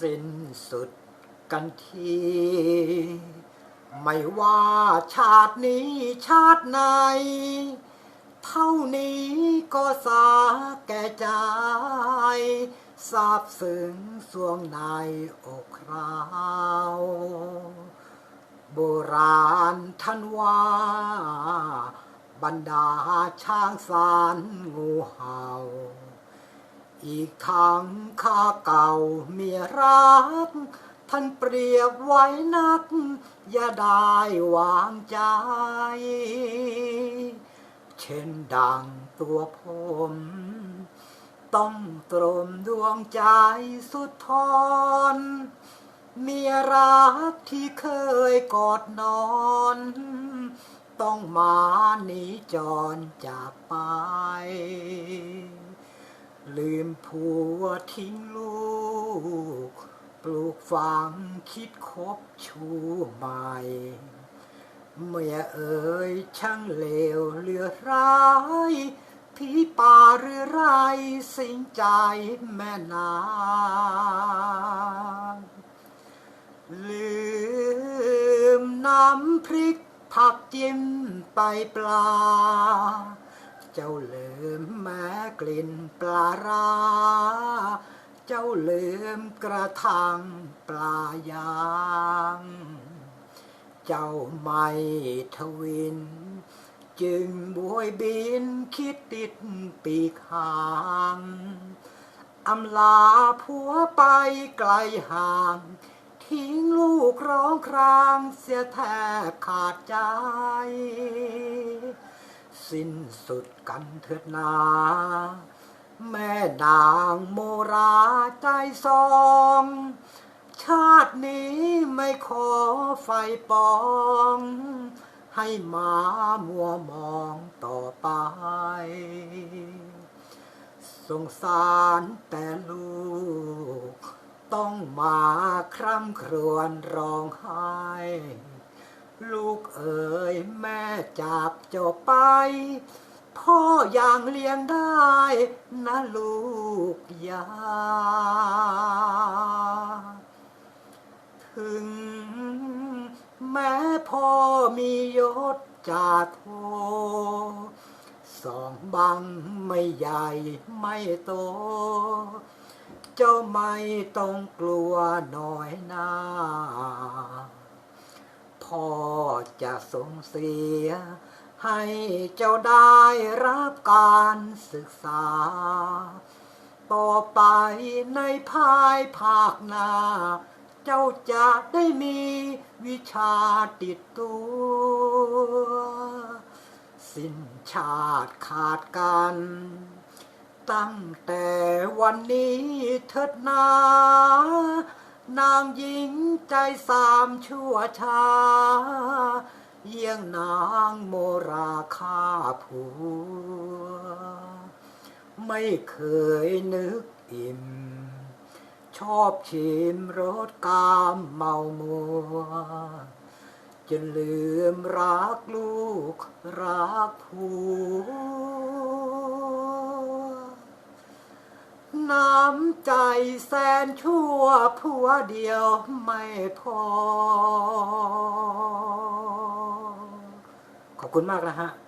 สิ้นสุดกันที ไม่ว่าชาตินี้ชาติไหน เท่านี้ก็สาแก่ใจทราบซึ้งสวงในอกเราโบราณท่านว่า บรรดาช้างสารงูเห่า อีกทางข้าเก่าเมียรัก ท่านเปรียบไว้นัก อย่าได้วางใจ เช่นดังตัวผม ต้องตรมดวงใจสุดทนเมียรักที่เคยกอดนอน ต้องมาหนีจรจากไป ลืมผัวทิ้งลูก ปลูกฝังคิดคบชูใหม่ เมื่อเอ่ยช่างเลวเหลือร้ายผีป่าหรือไรสิงใจแม่นางลืมน้ำพริกผักจิ้มไปปลา เจ้าลืมแม้กลิ่นปลาร้า เจ้าลืมกระทังปลายาง เจ้าไม่ทวิน จึงบวยบินคิดติดปีกหางอำลาผัวไปไกลห่าง ทิ้งลูกร้องครางเสียแทบขาดใจ สิ้นสุดกันเถิดนา แม่นางโมราใจซอง ชาตินี้ไม่ขอไฟปอง ให้มามัวมองต่อไป สงสารแต่ลูก ต้องมาคร่ำครวญร้องไห้ ลูกเอ๋ยแม่จากจบไป พ่ออย่างเลี้ยงได้นะลูกยา ถึงแม้พ่อมียศจ่าโทสองบังไม่ใหญ่ไม่โต เจ้าไม่ต้องกลัวหน้อยหน้า จะส่งเสีย ให้เจ้าได้รับการศึกษา ต่อไปในภายภาคหน้า เจ้าจะได้มีวิชาติดตัว สิ้นชาติขาดกัน ตั้งแต่วันนี้เถิดนา นางหญิงใจสามชั่วชาเยี่ยงนางโมราคาผัว ไม่เคยนึกอิ่ม ชอบชิมรสกามเมามัวจนลืมรักลูกรักผัว น้ำใจแสนชั่วผัวเดียวไม่พอ ขอบคุณมากนะฮะ